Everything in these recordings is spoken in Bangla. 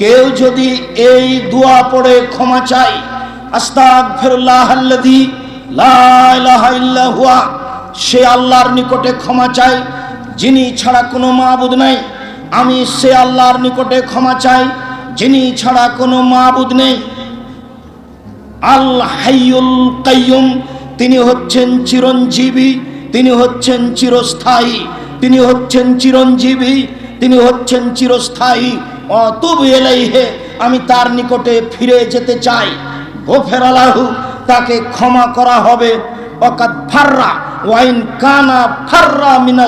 কেউ যদি এই দোয়া পড়ে ক্ষমা চাই হুয়া, সে আল্লাহর নিকটে ক্ষমা চাই যিনি ছাড়া কোনো মাবুদ নাই, আমি সে আল্লাহর নিকটে ক্ষমা চাই, যিনি ছাড়া কোনো মাবুদ নেই। আল হাইয়ুল কাইয়ুম, তিনি হচ্ছেন চিরঞ্জীবী, তিনি হচ্ছেন চিরস্থায়ী, তিনি হচ্ছেন চিরঞ্জীবী, তিনি হচ্ছেন চিরস্থায়ী। আমি তার নিকটে ফিরে যেতে চাই। তাকে ক্ষমা করা হবে। ওয়াইন কানা মিনা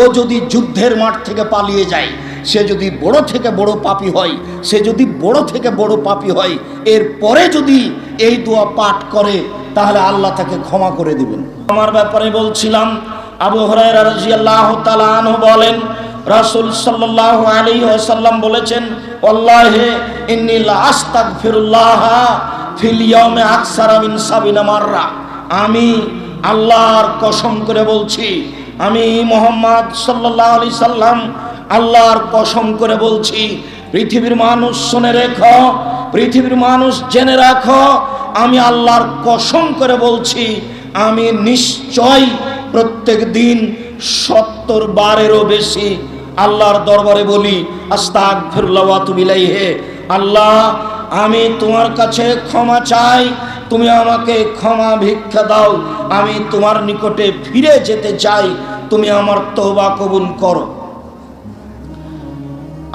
ও যদি যুদ্ধের মাঠ থেকে পালিয়ে যায়, সে যদি বড় থেকে বড় পাপী হয়, সে যদি বড় থেকে বড় পাপী হয়, এর পরে যদি এই দোয়া পাঠ করে, তাহলে আল্লাহ তাকে ক্ষমা করে দিবেন। আমার ব্যাপারে বলছিলাম, আবু হরাইরা রাদিয়াল্লাহু তাআলা আনহু বলেন রাসূল সাল্লাল্লাহু আলাইহি ওয়াসাল্লাম বলেছেন আমি আল্লাহর কসম করে বলছি, আমি মোহাম্মদ সাল্লাল্লাহু আলাইহি সাল্লাম আল্লাহর কসম করে বলছি, পৃথিবীর মানুষ শুনে রেখো, পৃথিবীর মানুষ জেনে রাখো, আমি আল্লাহর কসম করে বলছি, আমি নিশ্চয় প্রত্যেক দিন সত্তর বারেরও বেশি আল্লাহর দরবারে বলি আস্তাক হে আল্লাহ, আমি তোমার কাছে ক্ষমা চাই, তুমি আমাকে ক্ষমা ভিক্ষা দাও, আমি তোমার নিকটে ফিরে যেতে চাই, তুমি আমার তওবা কবুল করো।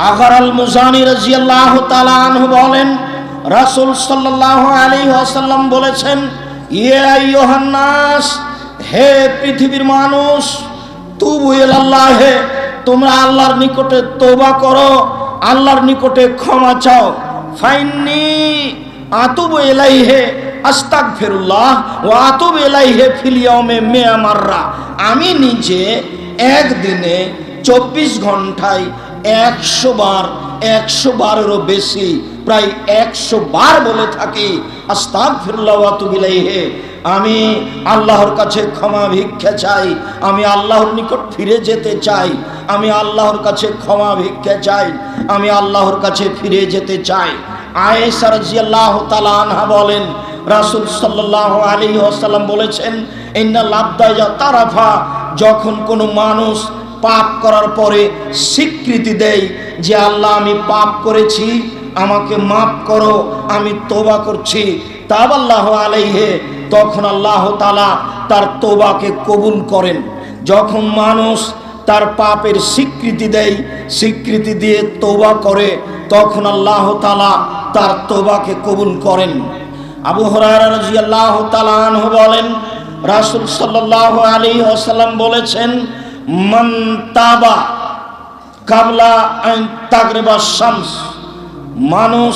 আগার আল মুজানি রাজিয়াল্লাহ তাআলা বলেন, রাসূল সাল্লাল্লাহু আলাইহি ওয়াসাল্লাম বলেছেন ইয়ে হে পৃথিবীর মানুষ, তুবু ইলাল্লাহে তোমরা আল্লাহর নিকটে তোবা করো, আল্লাহর নিকটে ক্ষমা চাও। ফাইন্নি আতুবু ইলাইহে, আস্তাগফিরুল্লাহ, ওয়া আতুবু ইলাইহে ফিল ইয়াউমে মিয়া মাররা। আমি নিজে একদিনে চব্বিশ ঘন্টায় একশো বার, একশো বারেরও বেশি, প্রায় একশো বার বলে থাকি আস্তাক ফিরলাহে আমি আল্লাহর কাছে ক্ষমা ভিক্ষা চাই, আমি আল্লাহর নিকট ফিরে যেতে চাই, আমি আল্লাহর কাছে ক্ষমা ভিক্ষা চাই, আমি আল্লাহর কাছে ফিরে যেতে চাই। আয়েশা রাজিয়াল্লাহ তালা আনহা বলেন, রাসুল সাল্লাহ আলী আসাল্লাম বলেছেন, ইন্না লাভদায়া তারাফা যখন কোনো মানুষ পাপ করার পরে স্বীকৃতি দেয় যে, আল্লাহ, আমি পাপ করেছি, আমাকে মাফ করো, আমি তোবা করছি। তাব আল্লাহ আলাইহে তখন আল্লাহ তালা তার তোবাকে কবুল করেন। যখন মানুষ তার পাপের স্বীকৃতি দেয়, স্বীকৃতি দিয়ে তোবা করে, তখন আল্লাহ তালা তার তোবাকে কবুল করেন। আবু হরার রাজিয়াল্লাহ তালা আনহু বলেন, রাসুল সাল্লাহ আলী আসাল্লাম বলেছেন, মান তাবা কাবলা তাগরেবা শামস। মানুষ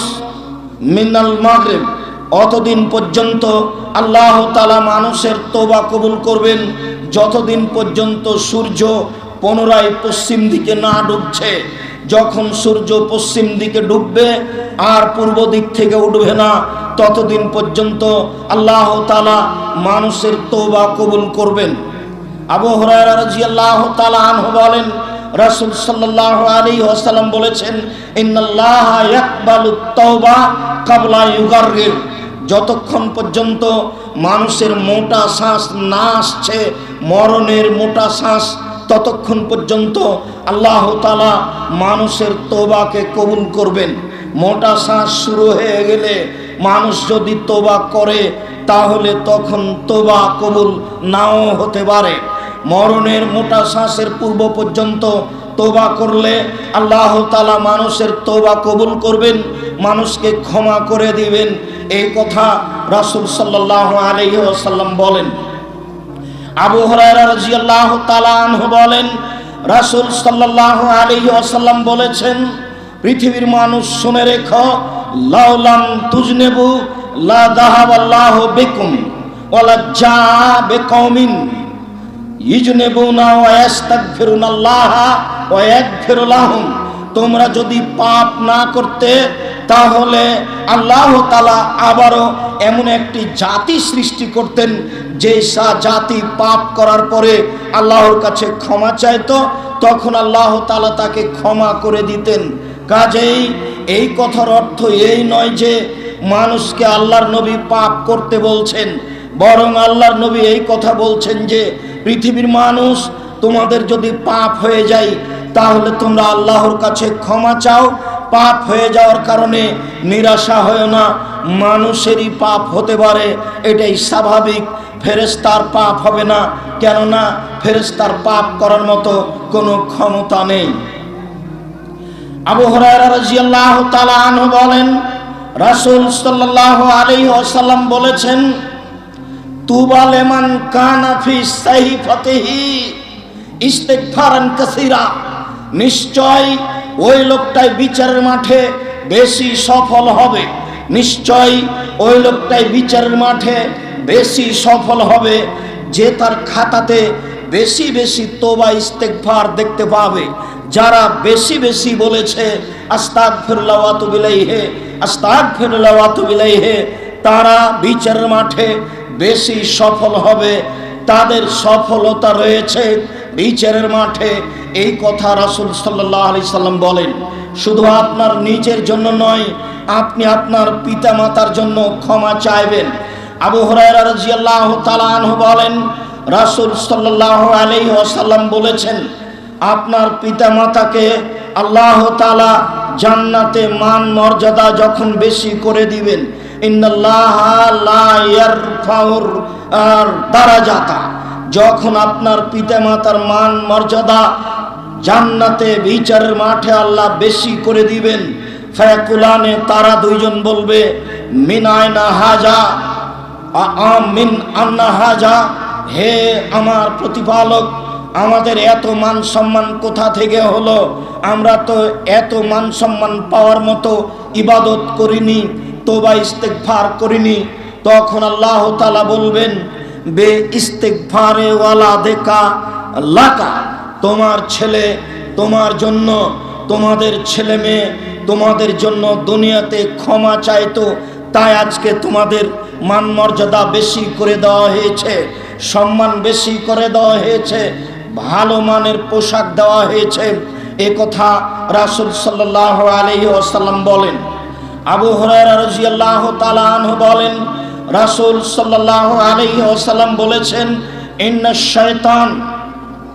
মিনাল মাগরেব অতদিন পর্যন্ত আল্লাহ তালা মানুষের তোবা কবুল করবেন। যতদিন পর্যন্ত সূর্য পুনরায় পশ্চিম দিকে না ডুবছে, যখন সূর্য পশ্চিম দিকে ডুববে আর পূর্ব দিক থেকে উঠবে না, ততদিন পর্যন্ত আল্লাহ তালা মানুষের তোবা কবুল করবেন। আবু হরাইরা রাদিয়াল্লাহু তাআলা আনহু বলেন, রাসূল সাল্লাল্লাহু আলী ওয়াসাল্লাম বলেছেন, ইন্নাল্লাহ ইয়াকবালু তাওবা ক্বাবলা ইউগাররির যতক্ষণ পর্যন্ত মানুষের মোটা শ্বাস না আসছে, মরণের মোটা শ্বাস, ততক্ষণ পর্যন্ত আল্লাহ তালা মানুষের তোবাকে কবুল করবেন। মোটা শ্বাস শুরু হয়ে গেলে মানুষ যদি তোবা করে, তাহলে তখন তোবা কবুল নাও হতে পারে। মরণের মোটা শ্বাসের পূর্ব পর্যন্ত তোবা করলে আল্লাহ তালা মানুষের তোবা কবুল করবেন, মানুষকে ক্ষমা করে দিবেন এই কথা রাসুল সাল্লাহ আলহি আসাল্লাম বলেন। আবু হরাইরা রাদিয়াল্লাহু বলেন, রাসূল সাল্লাল্লাহু আলাইহি ওয়াসাল্লাম বলেছেন, পৃথিবীর মানুষ শুনে রেখো লাউলাম তুজনেবু লা দাহাবাল্লাহু বিকুম ওয়ালা জা বিকৌমিন ইজনেবুনা ওয়া ইয়াস্তাগফিরুনাল্লাহা ওয়া ইয়াগফিরু লাহুম। তোমরা যদি পাপ না করতে তাহলে আল্লাহ তালা আবারও এমন একটি জাতি সৃষ্টি করতেন, যে সা জাতি পাপ করার পরে আল্লাহর কাছে ক্ষমা চাইতো, তখন আল্লাহ তালা তাকে ক্ষমা করে দিতেন। কাজেই এই কথার অর্থ এই নয় যে মানুষকে আল্লাহর নবী পাপ করতে বলছেন, বরং আল্লাহর নবী এই কথা বলছেন যে, পৃথিবীর মানুষ তোমাদের যদি পাপ হয়ে যায়, তাহলে তোমরা আল্লাহর কাছে ক্ষমা চাও পাপ হয়ে যাওয়ার কারণে নিরাশা হয় না, মানুষেরই পাপ হতে পারে, এটাই স্বাভাবিক। ফেরেস্তার পাপ হবে না, কেননা ফেরেস্তার পাপ করার মতো কোনো ক্ষমতা নেই। বলেন, রাসূল সাল্লাল্লাহু আলাইহি ওয়াসাল্লাম বলেছেন, তুবা লিমান কানা ফি সাহিফাতিহি ইস্তিগফারান কাসীরা। নিশ্চয় ওই লোকটাই বিচারের মাঠে বেশি সফল হবে। নিশ্চয় ওই লোকটাই বিচারের মাঠে বেশি সফল হবে যে তার খাতাতে বেশি বেশি তোবা ইস্তেকফার দেখতে পাবে। যারা বেশি বেশি বলেছে আস্তাক ফিরলাওয়াতু বিলাইহে আস্তাক ফিরলাওয়াতু বিলাইহে তারা বিচারের মাঠে বেশি সফল হবে। তাদের সফলতা রয়েছে। বিচারের মাঠে এই কথা রাসূল সাল্লাল্লাহু আলাইহি সাল্লাম বলেন, শুধু আপনার নিজের জন্য নয়, আপনি আপনার পিতা মাতার জন্য ক্ষমা চাইবেন। আবু আনহু বলেন, রাসূল সাল্লাল্লাহু আলাইহি ওয়াসাল্লাম বলেছেন, আপনার পিতা মাতাকে আল্লাহ তালা জান্নাতে মান মর্যাদা যখন বেশি করে দিবেন ইয়ারফাউর আর দারাজাতা। যখন আপনার পিতা মাতার মান মর্যাদা জান্নাতে বিচারের মাঠে আল্লাহ বেশি করে দিবেন ফায়াকুলানে তারা দুইজন বলবে মিনায়না হাজা? আমিন আন্না হাজা? হে আমার প্রতিপালক, আমাদের এত মান সম্মান কোথা থেকে হলো? আমরা তো এত মান সম্মান পাওয়ার মতো ইবাদত করিনি, তোবা ইস্তেকফার করিনি। তখন আল্লাহ বলবেন বে ইস্তেকফারে ওয়ালা দেখা লাকা, তোমার ছেলে, তোমার জন্য, তোমাদের ছেলে মেয়ে, তোমাদের জন্য দুনিয়াতে ক্ষমা চাইতো, তাই আজকে তোমাদের মান মর্যাদা বেশি করে দেওয়া হয়েছে, সম্মান বেশি করে দেওয়া হয়েছে, ভালো মানের পোশাক দেওয়া হয়েছে। এ কথা রাসুল সাল্লাহ আলহি আসাল্লাম বলেন। আবু হরাইরা রাদিয়াল্লাহু তাআলা আনহু বলেন রাসূল সাল্লাল্লাহু আলাইহি ওয়াসাল্লাম বলেছেন, ইন্না শয়তান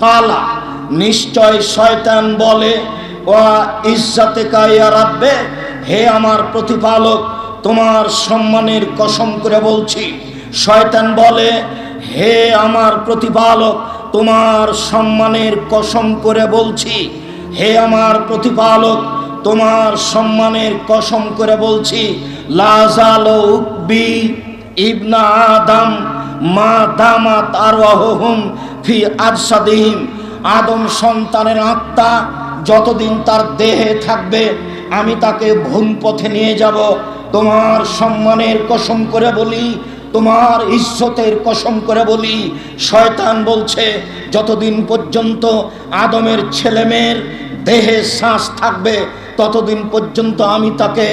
কালা, নিশ্চয় শয়তান বলে, ওয়া ইজ্জাতে কাইয়া রাব্বে, হে আমার প্রতিপালক, তোমার সম্মানের কসম করে বলছি, শয়তান বলে, হে আমার প্রতিপালক, তোমার সম্মানের কসম করে বলছি, হে আমার প্রতিপালক, তোমার সম্মানের কসম করে বলছি লাজালো উকবি ইবনা আদম, মা দামাত আরওয়াহুম ফি আজসাদিহিম আদম সন্তানের আত্মা যতদিন তার দেহে থাকবে, আমি তাকে ভুল পথে নিয়ে যাব। তোমার সম্মানের কসম করে বলি, তোমার ইজ্জতের কসম করে বলি, শয়তান বলছে, যতদিন পর্যন্ত আদমের ছেলেমেয়ের দেহে শ্বাস থাকবে, ততদিন পর্যন্ত আমি তাকে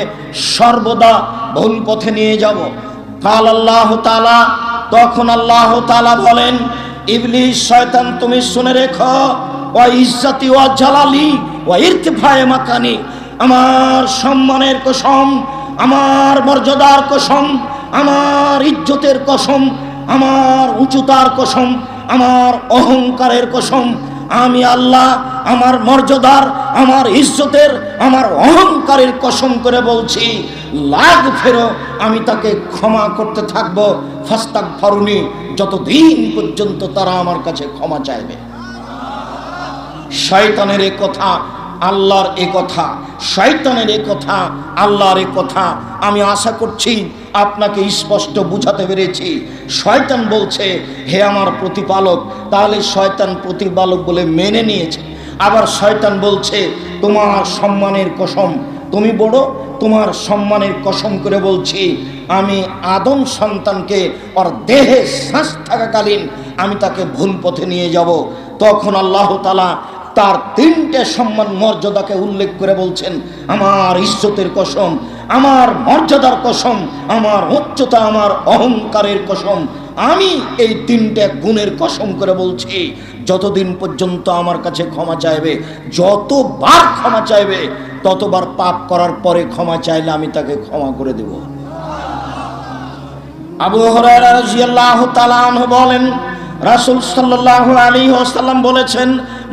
সর্বদা ভুল পথে নিয়ে যাব। কাল আল্লাহ তালা তখন আল্লাহ তালা বলেন ইবলিশ শয়তান, তুমি শুনে রেখো ও ইজ্জাতি ও জালালি ও ইরতিফায়ে মাকানি, আমার সম্মানের কসম, আমার মর্যাদার কসম, আমার ইজ্জতের কসম, আমার উঁচুতার কসম, আমার অহংকারের কসম, আমি আল্লাহ আমার মর্যাদার, আমার ইজ্জতের, আমার অহংকারের কসম করে বলছি। লাগ ফেরো, আমি তাকে ক্ষমা করতে থাকব। ফাস্তাক ফারুনি যতদিন পর্যন্ত তারা আমার কাছে ক্ষমা চাইবে। শয়তানের এ কথা, আল্লাহর এ কথা, শয়তানের এ কথা, আল্লাহর এ কথা আমি আশা করছি, আপনাকে স্পষ্ট বুঝাতে পেরেছি। শয়তান বলছে, হে আমার প্রতিপালক, তাহলে শয়তান প্রতিপালক বলে মেনে নিয়েছে। আবার শয়তান বলছে, তোমার সম্মানের কসম, তুমি বড় তোমার সম্মানের কসম করে বলছি, আমি আদম সন্তানকে ওর দেহে শ্বাস থাকাকালীন আমি তাকে ভুল পথে নিয়ে যাব। তখন আল্লাহ তালা তার তিনটে সম্মান মর্যাদাকে উল্লেখ করে বলছেন, আমার ইজ্জতের কসম, আমার মর্যাদার কসম, আমার উচ্চতা, আমার অহংকারের কসম, আমি এই তিনটে গুণের কসম করে বলছি, যতদিন পর্যন্ত আমার কাছে ক্ষমা চাইবে, যতবার ক্ষমা চাইবে ততবার পাপ করার পরে ক্ষমা চাইলে আমি তাকে ক্ষমা করে দেব। আবু হরিয়াল্লাহ বলেন, রাসুল সাল্লাহ আলী আসাল্লাম বলেছেন,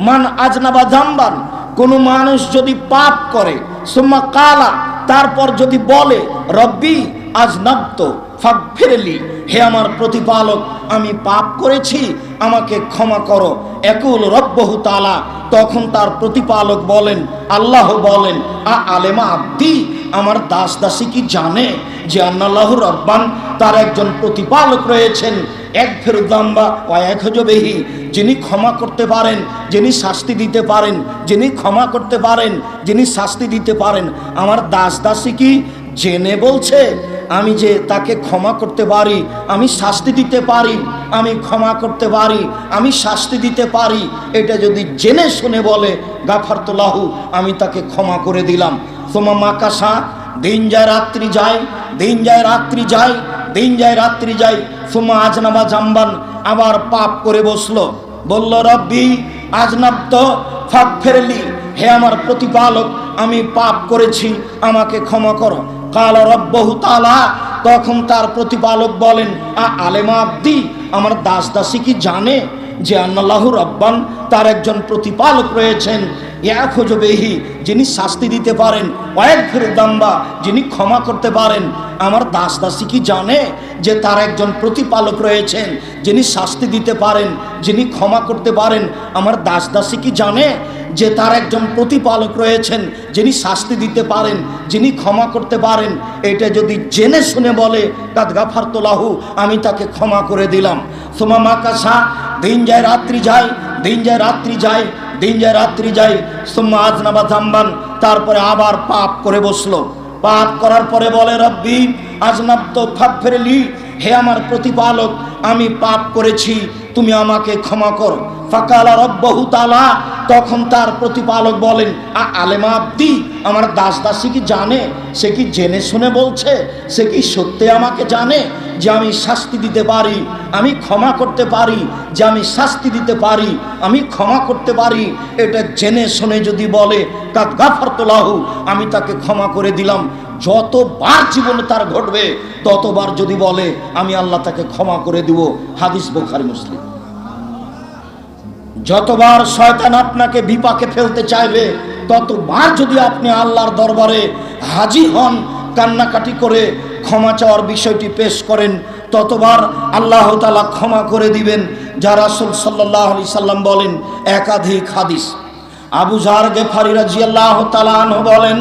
মান আজনাবা জাম্বান কোনো মানুষ যদি পাপ করে, সুম্মা কালা, তারপর যদি বলে, রব্বি আজনাবত ফাগফিরলি। হে আমার প্রতিপালক, আমি পাপ করেছি, আমাকে ক্ষমা করো। একুল রব্বহু তাআলা, তখন তার প্রতিপালক বলেন, আল্লাহ বলেন, আ আলেমা আব্দি, আমার দাস দাসী কি জানে যে আন্নাল্লাহ রব্বান তার একজন প্রতিপালক রয়েছেন? এক ফেরুদাম্বা ও এক হজবেহি, যিনি ক্ষমা করতে পারেন, যিনি শাস্তি দিতে পারেন, যিনি ক্ষমা করতে পারেন, যিনি শাস্তি দিতে পারেন। আমার দাস দাসী কি জেনে বলছে, আমি যে তাকে ক্ষমা করতে পারি, আমি শাস্তি দিতে পারি, আমি ক্ষমা করতে পারি, আমি শাস্তি দিতে পারি, এটা যদি জেনে শুনে বলে গাফারতলাহু আমি তাকে ক্ষমা করে দিলাম। তোমা মাকাশা দিন যায় রাত্রি যায়, দিন যায় রাত্রি যায়, দিন যায় রাত্রি যায়, সোমা আজনাবা জাম্বান আবার পাপ করে বসল। বলল, রব্বি আজনাব তো ফাঁক ফেরলি হে আমার প্রতিপালক, আমি পাপ করেছি, আমাকে ক্ষমা করো। কাল রব্বহু তালা তখন তার প্রতিপালক বলেন, আ আলেমা আব্দি, আমার দাস দাসী কি জানে যে আন্নাল্লাহ রব্বান তার একজন প্রতিপালক রয়েছেন? এক হজবেহি যিনি শাস্তি দিতে পারেন কয়েক দাম্বা, যিনি ক্ষমা করতে পারেন, আমার দাস দাসী কি জানে যে তার একজন প্রতিপালক রয়েছেন, যিনি শাস্তি দিতে পারেন, যিনি ক্ষমা করতে পারেন, আমার দাস দাসী কি জানে যে তার একজন প্রতিপালক রয়েছেন, যিনি শাস্তি দিতে পারেন, যিনি ক্ষমা করতে পারেন? এটা যদি জেনে শুনে বলে তাদ গাফার তোলাহু আমি তাকে ক্ষমা করে দিলাম। সোমা মাকাশা দিন যায় রাত্রি যায়, দিন যায় রাত্রি যায়, দিন যায় রাত্রি যায়, সোম্মা আজনাবা জাম্বান, তারপরে আবার পাপ করে বসল। পাপ করার পরে বলে রব্বি আজনাব তো ফাঁক ফেরেলি হে আমার প্রতিপালক, আমি পাপ করেছি, তুমি আমাকে ক্ষমা করো। ফাকালা রব্বহু তালা তখন তার প্রতিপালক বলেন, আ আলেমা আব্দি, আমার দাস দাসী কি জানে? সে কি জেনে শুনে বলছে? সে কি সত্যি আমাকে জানে যে আমি শাস্তি দিতে পারি, আমি ক্ষমা করতে পারি? যে আমি শাস্তি দিতে পারি, আমি ক্ষমা করতে পারি? এটা জেনে শুনে যদি বলে তা গাফার তোলাহু আমি তাকে ক্ষমা করে দিলাম। যতবার জীবনে তার ঘটবে, ততবার যদি বলে, আমি আল্লাহ তাকে ক্ষমা করে দিব, হাদিস বোখারি মুসলিম। যতবার শয়তান আপনাকে বিপাকে ফেলতে চাইবে, ততবার যদি আপনি আল্লাহর দরবারে হাজির হন, কান্নাকাটি করে ক্ষমা চাওয়ার বিষয়টি পেশ করেন, ততবার আল্লাহ তালা ক্ষমা করে দিবেন, যা রাসুল সাল্লাহ আলি সাল্লাম বলেন, একাধিক হাদিস। আবু জার গেফারি আল্লাহ তালাহ বলেন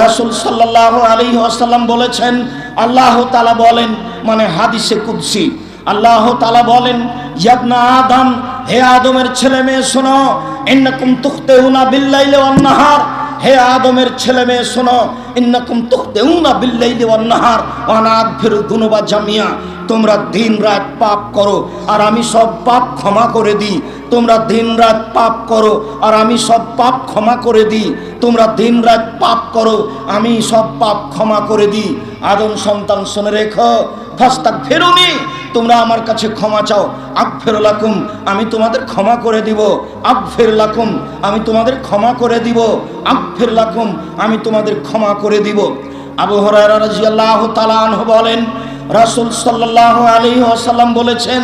রাসুল সাল্লাহ আলী আসাল্লাম বলেছেন, আল্লাহ তালা বলেন মানে হাদিসে কুদ্সি, আল্লাহ তালা বলেন, ইয়াবনা আদম, হে আদমের ছেলে মেয়ে শোনো এন্নকুম তুখতে হুনা বিল্লাইলে অন্নাহার হে আদমের ছেলে মেয়ে, শোনো, ইন্নাকুম বিল্লাই দেওয়ার নাহার অনাথ ফির দুনুবা জামিয়া। তোমরা দিন রাত পাপ করো, আর আমি সব পাপ ক্ষমা করে দিই। তোমরা দিন রাত পাপ করো, আর আমি সব পাপ ক্ষমা করে দিই। তোমরা দিন রাত পাপ করো, আমি সব পাপ ক্ষমা করে দিই। আদম সন্তান শুনে রেখো। ফাস্তাক ফেরুনি, তোমরা আমার কাছে ক্ষমা চাও। আগ ফেরলাকুম, আমি তোমাদের ক্ষমা করে দিব। আগ ফেরলাকুম, আমি তোমাদের ক্ষমা করে দিব। আগ ফেরলাকুম, আমি তোমাদের ক্ষমা করে দিব। আবু তাআলা আনহু বলেন, রাসূল সাল্লাল্লাহু আলাইহি ওয়াসাল্লাম বলেছেন,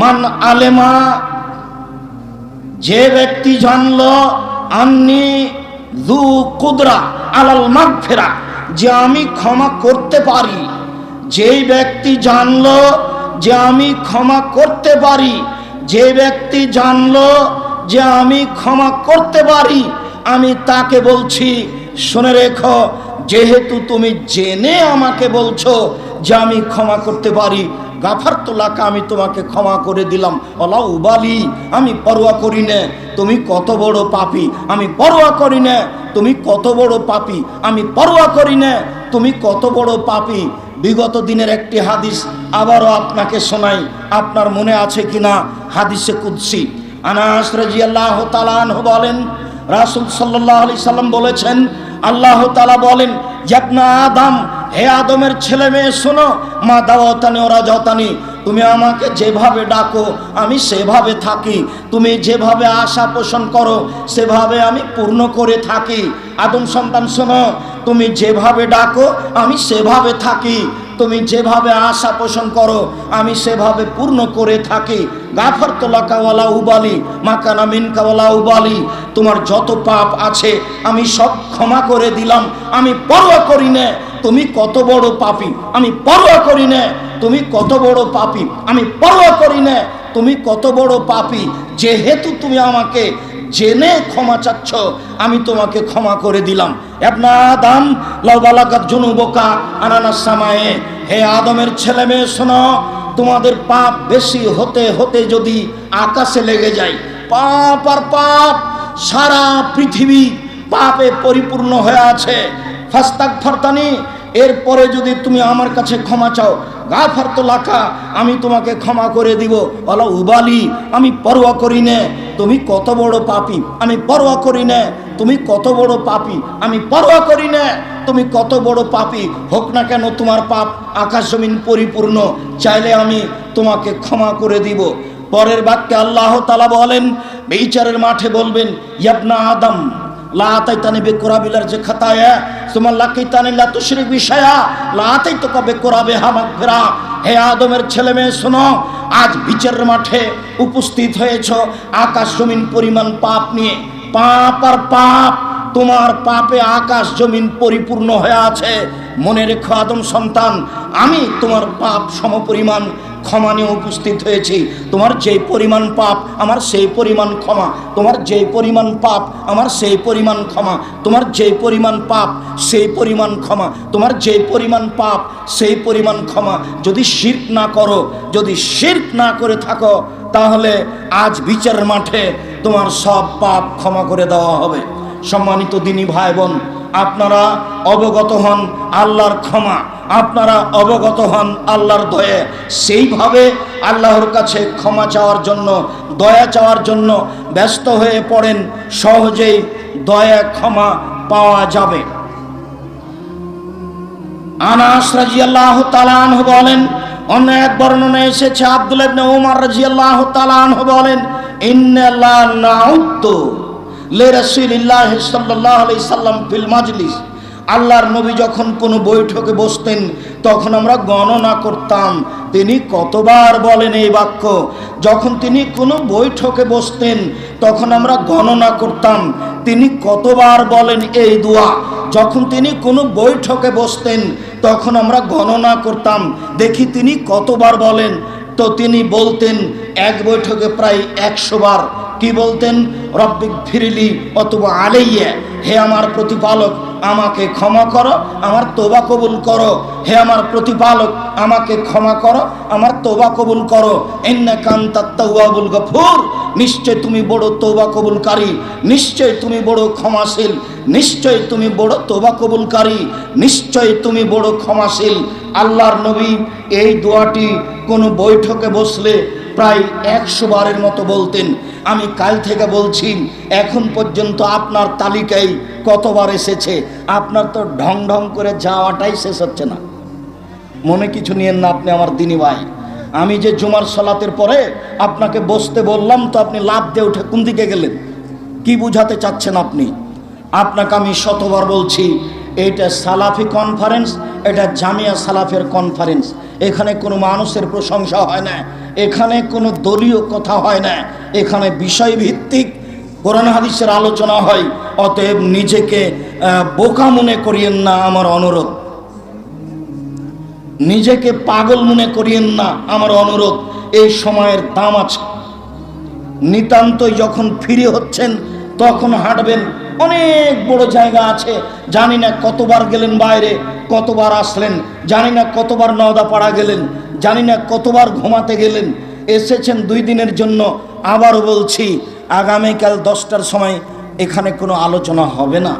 মান আলেমা, যে ব্যক্তি জানল, আন্নি দু কুদরা আলাল মাগফিরা। যে আমি ক্ষমা করতে পারি। যেই ব্যক্তি জানল যে আমি ক্ষমা করতে পারি যে ব্যক্তি জানল যে আমি ক্ষমা করতে পারি, আমি তাকে বলছি, শুনে রেখো, যেহেতু তুমি জেনে আমাকে বলছো যে আমি ক্ষমা করতে পারি গাফার তোলাকে আমি তোমাকে ক্ষমা করে দিলাম। অলা উবালি আমি পরোয়া করি না। তুমি কত বড় পাপি, আমি পরোয়া করি না। তুমি কত বড় পাপি, আমি পরোয়া করি না। তুমি কত বড় পাপি। বিগত দিনের একটি হাদিস আবারও আপনাকে শোনাই। আপনার মনে আছে কিনা? হাদিসে কুদ্সি। আনাস রাজিয়াল্লাহ তালানহ বলেন, রাসুল সাল্লাহ আলি সাল্লাম বলেছেন, আল্লাহ তালা বলেন জাবনা আদম হে আদমের ছেলে মেয়ে, শোনো, মা দাওয়াতানি ওরা যাওতানি তুমি আমাকে যেভাবে ডাকো, আমি সেভাবে থাকি। তুমি যেভাবে আশা পোষণ করো, সেভাবে আমি পূর্ণ করে থাকি। আদম সন্তান, শোনো, তুমি যেভাবে ডাকো, আমি সেভাবে থাকি। তুমি যেভাবে আশা পোষণ করো, আমি সেভাবে পূর্ণ করে থাকি। গাফর তোলাকাওয়ালা উবালি, মাকানা মিনকাওয়ালা উবালি, তোমার যত পাপ আছে, আমি সব ক্ষমা করে দিলাম, আমি পরোয়া করি না। তুমি কত বড় পাপি? আমি পরোয়া করি না। তুমি কত বড় পাপি? আমি পরোয়া করি না। তুমি কত বড় পাপি? যেহেতু তুমি আমাকে জেনে ক্ষমা চাচ্ছ, আমি তোমাকে ক্ষমা করে দিলাম। আদম আনানাস সামায়ে, হে আদমের ছেলে মেয়ে, শোনো, তোমাদের পাপ বেশি হতে হতে যদি আকাশে লেগে যায়, পাপ আর পাপ সারা পৃথিবী পাপে পরিপূর্ণ হয়ে আছে। ফাস্তাক ফারতানি এরপরে যদি তুমি আমার কাছে ক্ষমা চাও গাফার তো লাখা আমি তোমাকে ক্ষমা করে দিব। বলো উবালি, আমি পরোয়া করি নে, তুমি কত বড় পাপি, আমি পরোয়া করি নে, তুমি কত বড় পাপি, আমি পরোয়া করি না, তুমি কত বড় পাপি, হোক না কেন তোমার পাপ আকাশ জমিন পরিপূর্ণ, চাইলে আমি তোমাকে ক্ষমা করে দিব। পরের বাক্যে আল্লাহ তালা বলেন, বিচারের মাঠে বলবেন, ইয়াবনা আদম। যে তোমার লাকিতানি লা তুশরিক বিশায়া, লা আতাইতুকা বেকুরাবে হামাগফিরা। হে আদমের ছেলে মেয়ে, শোনো, আজ মাঠে উপস্থিত হয়েছ, আকাশ জমিন পরিমাণ পাপ নিয়ে। পাপ আর পাপ, তোমার পাপে আকাশ জমিন পরিপূর্ণ হয়ে আছে। মনে রেখো আদম সন্তান, আমি তোমার পাপ সমপরিমাণ ক্ষমা নিয়ে উপস্থিত হয়েছি। তোমার যেই পরিমাণ পাপ, আমার সেই পরিমাণ ক্ষমা। তোমার যেই পরিমাণ পাপ, আমার সেই পরিমাণ ক্ষমা। তোমার যেই পরিমাণ পাপ, সেই পরিমাণ ক্ষমা। তোমার যেই পরিমাণ পাপ, সেই পরিমাণ ক্ষমা। যদি শির্ক না করো, যদি শির্ক না করে থাকো, তাহলে আজ বিচারের মাঠে তোমার সব পাপ ক্ষমা করে দেওয়া হবে। সম্মানিত দিনী ভাই বোন আপনারা অবগত হন আল্লাহর ক্ষমা, আপনারা অবগত হন আল্লাহর দয়ে। সেইভাবে আল্লাহর কাছে ক্ষমা চাওয়ার জন্য, দয়া চাওয়ার জন্য ব্যস্ত হয়ে পড়েন, সহজেই দয়া ক্ষমা পাওয়া যাবে। আনাস রাজিয়াল্লাহ তালান বলেন, অন্য এক বর্ণনা এসেছে আব্দুল ইবনে ওমর রাজিয়াল্লাহ তালান বলেন ইন্নাল্লাহ নাউত্তু লে সাল্লাম ফিল মাজলিস, আল্লাহর নবী যখন কোনো বৈঠকে বসতেন, তখন আমরা গণনা করতাম। তিনি কতবার বলেন এই বাক্য? যখন তিনি কোনো বৈঠকে বসতেন, তখন আমরা গণনা করতাম। তিনি কতবার বলেন এই দোয়া? যখন তিনি কোনো বৈঠকে বসতেন, তখন আমরা গণনা করতাম। দেখি তিনি কতবার বলেন? তো তিনি বলতেন, এক বৈঠকে প্রায় একশো বার। কি বলতেন? রব্বিক ফিরিলি অথবা আলাইয়া। হে আমার প্রতিপালক, আমাকে ক্ষমা করো, আমার তোবা কবুল করো। হে আমার প্রতিপালক, আমাকে ক্ষমা করো, আমার তোবা কবুল করো। এন্না কান্তাত্তাউয়াবুল গফুর। নিশ্চয় তুমি বড় তোবা কবুলকারী। নিশ্চয় তুমি বড় ক্ষমাশীল। নিশ্চয় তুমি বড় তোবা কবুলকারী। নিশ্চয় তুমি বড় ক্ষমাশীল। আল্লাহর নবী এই দোয়াটি কোনো বৈঠকে বসলে প্রায় একশো বারের মতো বলতেন, আমি কাল থেকে বলছি, এখন পর্যন্ত আপনার তালিকায় কতবার এসেছে? আপনার তো ঢং ঢং করে যাওয়াটাই শেষ হচ্ছে না। মনে কিছু নিয়েন না আপনি আমার দিনী ভাই। আমি যে জুমার সলাতের পরে আপনাকে বসতে বললাম, তো আপনি লাভ দিয়ে উঠে কোন দিকে গেলেন? কি বুঝাতে চাচ্ছেন আপনি? আপনাকে আমি শতবার বলছি এটা সালাফি কনফারেন্স এটা জামিয়া সালাফের কনফারেন্স এখানে কোনো মানুষের প্রশংসা হয় না। এখানে কোনো দলীয় কথা হয় না। এখানে বিষয়ভিত্তিক কোরআন হাদিসের আলোচনা হয়। অতএব নিজেকে বোকা মনে করিয়েন না আমার অনুরোধ। নিজেকে পাগল মনে করিয়েন না আমার অনুরোধ। এই সময়ের দাম আছে। নিতান্তই যখন ফিরে হচ্ছেন তখন হাঁটবেন, অনেক বড় জায়গা আছে। জানি না কতবার গেলেন বাইরে, কতবার আসলেন, জানি না কতবার নওদা পাড়া গেলেন, জানি না কতবার ঘুমাতে গেলেন। এসেছেন দুই দিনের জন্য, আবারও বলছি, আগামীকাল দশটার সময় এখানে কোনো আলোচনা হবে না।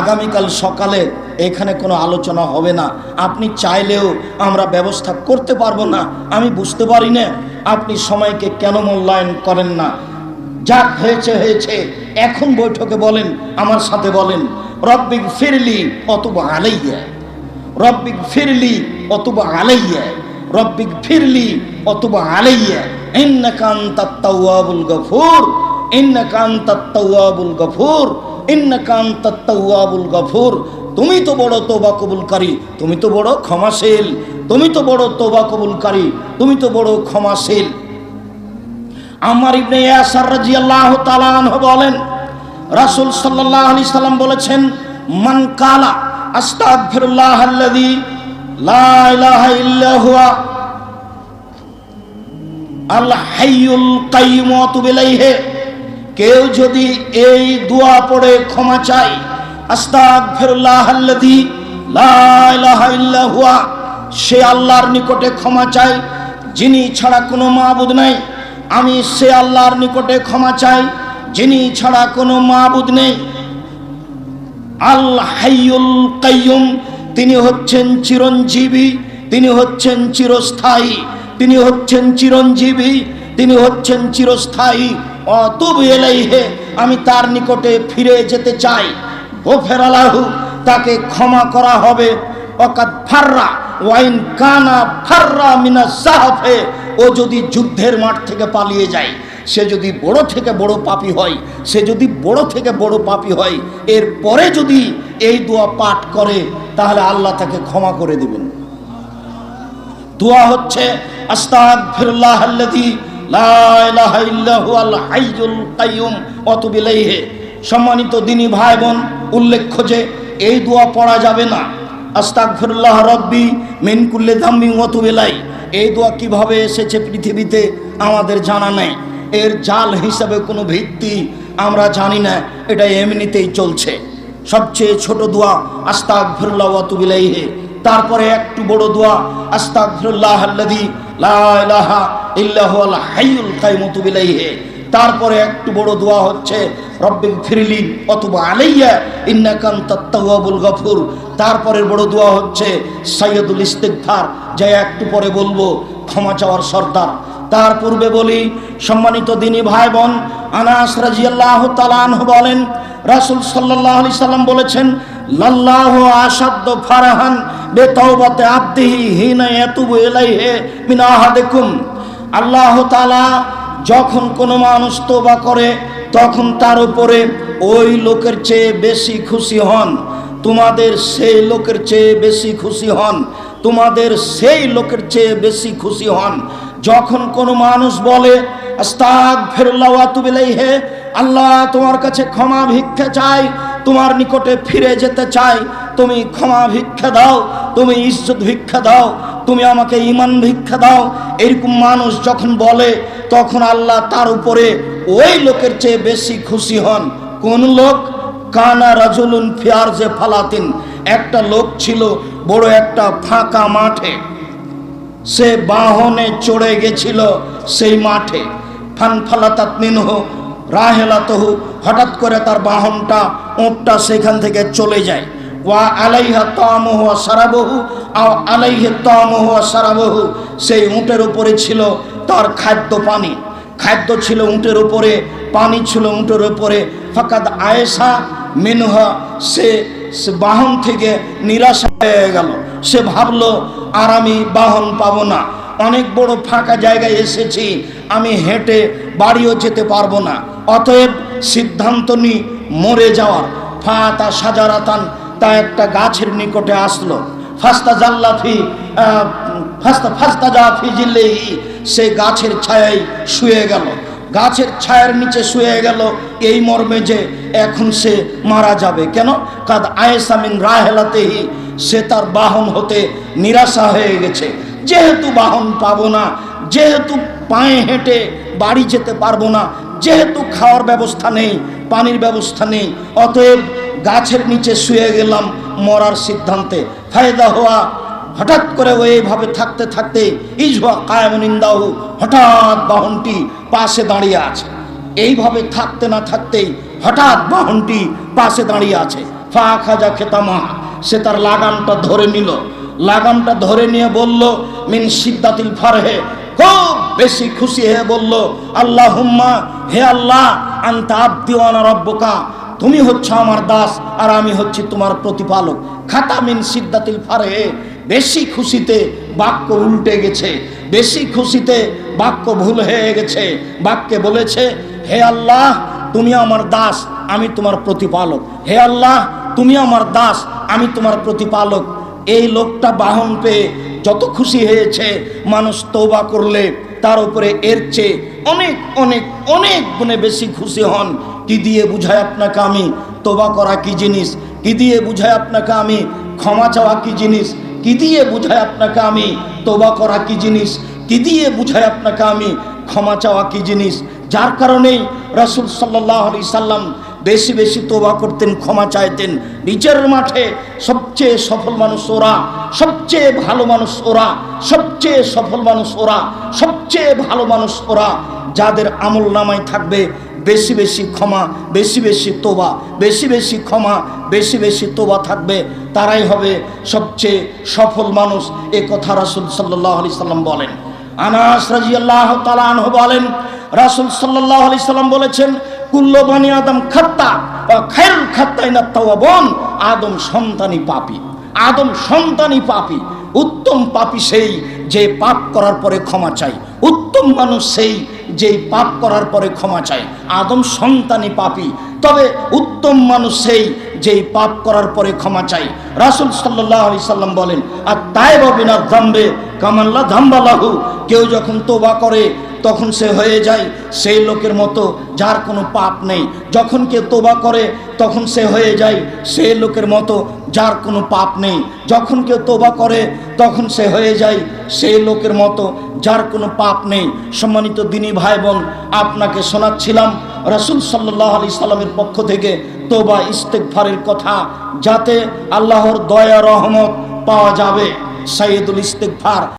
আগামীকাল সকালে এখানে কোনো আলোচনা হবে না। আপনি চাইলেও আমরা ব্যবস্থা করতে পারব না, আমি বুঝতে পারি না। আপনি সময়কে কেন মূল্যায়ন করেন না? যাক হয়েছে হয়েছে। এখন বৈঠকে বলেন, আমার সাথে বলেন, রব্বিক ফিরলি অতবা আলাইয়া। রব্বিক ফিরলি অতবা আলাইয়া। রব্বিক ফিরলি অথবা আলাইয়া। ইন্নাকা আনতাত তাওয়াবুল গফুর। ইন্নাকা আনতাত তাওয়াবুল গফুর। ইন্নাকা আনতাত তাওয়াবুল গফুর। তুমি তো বড় তোবা কবুলকারী, তুমি তো বড় ক্ষমাশীল। তুমি তো বড় তোবা কবুলকারী, তুমি তো বড় ক্ষমাশীল। আমার ইবনে ইয়াসার রাদিয়াল্লাহু তাআলা আনহু বলেন, রাসূল সাল্লাল্লাহু আলাইহি সাল্লাম বলেছেন, মান কালা আস্তাগফিরুল্লাহ আল্লাযী লা ইলাহা ইল্লা হুয়া আল হাইয়ুল কাইয়ুম ওয়া ইলাইহি কেউ যদি এই দোয়া পড়ে ক্ষমা চায়, আস্তাগফিরুল্লাহ আল্লাযী লা ইলাহা ইল্লা হুয়া সে আল্লাহর নিকটে ক্ষমা চায়, যিনি ছাড়া কোনো মাবুদ নাই। আমি সে আল্লাহর নিকটে ক্ষমা চাই, যিনি ছাড়া কোনো মাবুদ নেই। আল হাইয়ুল কাইয়ুম, তিনি হচ্ছেন চিরঞ্জীবী, তিনি হচ্ছেন চিরস্থায়ী, তিনি হচ্ছেন চিরঞ্জীবী, তিনি হচ্ছেন চিরস্থায়ী। অতুব এলাইহে আমি তার নিকটে ফিরে যেতে চাই। ও ফেরালাহু তাকে ক্ষমা করা হবে। অকাত ফাররা, ওয়াইন কানা ফাররা মিনা সাহাফে ও যদি যুদ্ধের মাঠ থেকে পালিয়ে যায়, সে যদি বড় থেকে বড় পাপী হয়, সে যদি বড় থেকে বড় পাপী হয়, এর পরে যদি এই দোয়া পাঠ করে, তাহলে আল্লাহ তাকে ক্ষমা করে দেবেন। দোয়া হচ্ছে সম্মানিত দিনী ভাই বোন উল্লেখ্য যে এই দোয়া পড়া যাবে না। আস্তাগফিরুল্লাহ রব্বি মিন কুল্লি যামবি ওয়া তুবু ইলাই এই দোয়া কীভাবে এসেছে পৃথিবীতে আমাদের জানা নেই। এর জাল হিসাবে কোনো ভিত্তি আমরা জানি না, এটা এমনিতেই চলছে। সবচেয়ে ছোট দোয়া আস্তাক ফিরুল্লাহ তুবু ইলাইহি। তারপরে একটু বড় দোয়া আস্তাক ফিরুল্লাহ লা লাহা ইল্লাহ তুবু ইলাইহি। তারপরে একটু বড় দোয়া হচ্ছে, রব্বিক ফিরলি অথবা আলাইয়া, ইন্নাকা আনতাত তাওয়াবুল গফুর। তারপরের বড় দোয়া হচ্ছে, সাইয়্যিদুল ইস্তিগফার। যা একটু পরে বলব, ক্ষমা চাওয়ার সর্দার। তার পূর্বে বলি, সম্মানিত দিনী ভাই বোন আনাস রাজিয়াল্লাহু তাআলা আনহু বলেন, রাসূল সাল্লাল্লাহু আলাইহি সাল্লাম বলেছেন, লাল্লাহু আশাদ্দ ফারাহান বেতাওবাতে আবদিহি হিনা ইয়াতুবু ইলাইহি মিন আহাদিকুম। আল্লাহ তাআলা যখন কোনো মানুষ তোবা করে, তখন তার উপরে ওই লোকের চেয়ে বেশি খুশি হন। তোমাদের সেই লোকের চেয়ে বেশি খুশি হন। তোমাদের সেই লোকের চেয়ে বেশি খুশি হন। যখন কোনো মানুষ বলে হে আল্লাহ তোমার কাছে ক্ষমা ভিক্ষা চাই তোমার নিকটে ফিরে যেতে চাই তুমি ক্ষমা ভিক্ষা দাও, তুমি ইজ্জত ভিক্ষা দাও। তুমি আমাকে ইমান ভিক্ষা দাও। এরকম মানুষ যখন বলে, তখন আল্লাহ তার উপরে ওই লোকের চেয়ে বেশি খুশি হন। কোন লোক? কানা রাজুলুন ফিয়ার যে ফালাতিন। একটা লোক ছিল বড় একটা ফাঁকা মাঠে। সে বাহনে চড়ে গেছিল সেই মাঠে। ফান ফালাতাত মিনহ রাহেলাতহু। হঠাৎ করে তার বাহনটা, ওঁটটা সেখান থেকে চলে যায়। ওয়া আলাইহা তামহ সারাবহু আও আলাইহে তামহ সারাবহু সেই উঁটের উপরে ছিল তার খাদ্য পানি। খাদ্য ছিল উঁটের উপরে, পানি ছিল উঁটের উপরে। ফাকাদ আয়েশা মিনহা, সে বাহন থেকে নিরাশা হয়ে গেল। সে ভাবলো, আর আমি বাহন পাবো না। অনেক বড় ফাঁকা জায়গায় এসেছি। আমি হেঁটে বাড়িও যেতে পারব না। অতএব সিদ্ধান্ত নি মরে যাওয়ার। ফাতা সাজারাতান তা একটা গাছের নিকটে আসলো। ফাস্তা জাল্লাফি ফাস্তা ফাস্তা জাফি জিল্লেহি, সেই গাছের ছায়ায় শুয়ে গেল। গাছের ছায়ার নিচে শুয়ে গেল, এই মর্মে যে এখন সে মারা যাবে। কেন? কাদ আয়েসামিন রাহেলাতেহি, সে তার বাহন হতে নিরাশা হয়ে গেছে। যেহেতু বাহন পাবো না, যেহেতু পায়ে হেঁটে বাড়ি যেতে পারব না যেহেতু খাওয়ার ব্যবস্থা নেই, পানির ব্যবস্থা নেই, অতএব গাছের নিচে শুয়ে গেলাম মরার সিদ্ধান্তে। ফায়দা হওয়া, হঠাৎ করে ও এইভাবে থাকতে থাকতে ইজুয়া কায়মনিন্দাহু হঠাৎ বাহনটি পাশে দাঁড়িয়ে আছে। এইভাবে থাকতে না থাকতেই হঠাৎ বাহনটি পাশে দাঁড়িয়ে আছে। ফা খাজা খেতামা, সে তার লাগামটা ধরে নিল। লাগামটা ধরে নিয়ে বলল, মিন সিদ্ধাতিল ফারহে খুব বেশি খুশি হয়ে বলল আল্লাহ হে আল্লাহ, আন্তা তুমি হচ্ছে আমার দাস আর আমি হচ্ছি তোমার প্রতিপালক। খাতামিন সিদ্ধাতিল ফারহে। বেশি খুশিতে বাক্য উল্টে গেছে। বেশি খুশিতে বাক্য ভুল হয়ে গেছে। বাক্যে বলেছে, হে আল্লাহ, তুমি আমার দাস, আমি তোমার প্রতিপালক। হে আল্লাহ, তুমি আমার দাস, আমি তোমার প্রতিপালক। এই লোকটা বাহন পেয়ে যত খুশি হয়েছে, মানুষ তৌবা করলে তার উপরে এর চেয়ে অনেক অনেক অনেক গুণে বেশি খুশি হন। কি দিয়ে বুঝায় আপনাকে আমি? তোবা করা কি জিনিস? কি দিয়ে বুঝায় আপনাকে আমি? ক্ষমা চাওয়া কি জিনিস? কি দিয়ে বুঝায় আপনাকে আমি? তোবা করা কি জিনিস? কি দিয়ে বুঝায় আপনাকে আমি? ক্ষমা চাওয়া কি জিনিস? যার কারণেই রসুল সাল্লাহ আলি সাল্লাম বেশি বেশি তোবা করতেন, ক্ষমা চাইতেন। নিজের মাঠে সবচেয়ে সফল মানুষ ওরা, সবচেয়ে ভালো মানুষ ওরা, সবচেয়ে সফল মানুষ ওরা, সবচেয়ে ভালো মানুষ ওরা। যাদের আমল নামায় থাকবে, বেশি বেশি ক্ষমা, বেশি বেশি তোবা বেশি বেশি ক্ষমা, বেশি বেশি তোবা থাকবে। তারাই হবে সবচেয়ে সফল মানুষ, এ কথা রাসুল সাল্লাহ আলি সাল্লাম বলেন। আনাস রাজিয়াল্লাহ তালা আনহু বলেন, রাসুল সাল্লাহ আলি সাল্লাম বলেছেন কুল্ল বানি আদম খাত্তা খায়ের খাত্তাই না তাওয়াবন আদম সন্তানই পাপী। আদম সন্তানই পাপী। উত্তম পাপী সেই যে পাপ করার পরে ক্ষমা চাই উত্তম মানুষ সেই যেই পাপ করার পরে ক্ষমা চায়। আদম সন্তানই পাপি। তবে উত্তম মানুষ সেই যেই পাপ করার পরে ক্ষমা চাই। রাসুল সাল্লাম বলেন, আর তাই বিনা ধাম্বে কামাল্লা ধাম্বালাহু কেউ যখন তোবা করে, তখন সে হয়ে যায় সেই লোকের মতো, যার কোনো পাপ নেই। যখন কেউ তোবা করে, তখন সে হয়ে যায় সেই লোকের মতো যার কোনো পাপ নেই। যখন কেউ তোবা করে, তখন সে হয়ে যায় সেই লোকের মতো, যার কোনো পাপ নেই। সম্মানিত দিনী ভাই বোন আপনাকে শোনাচ্ছিলাম রসুল সাল্লাহ আলি সাল্লামের পক্ষ থেকে তোবা ইস্তেকফারের কথা, যাতে আল্লাহর দয়া রহমত পাওয়া যাবে। সাইয়েদুল ইস্তেকফার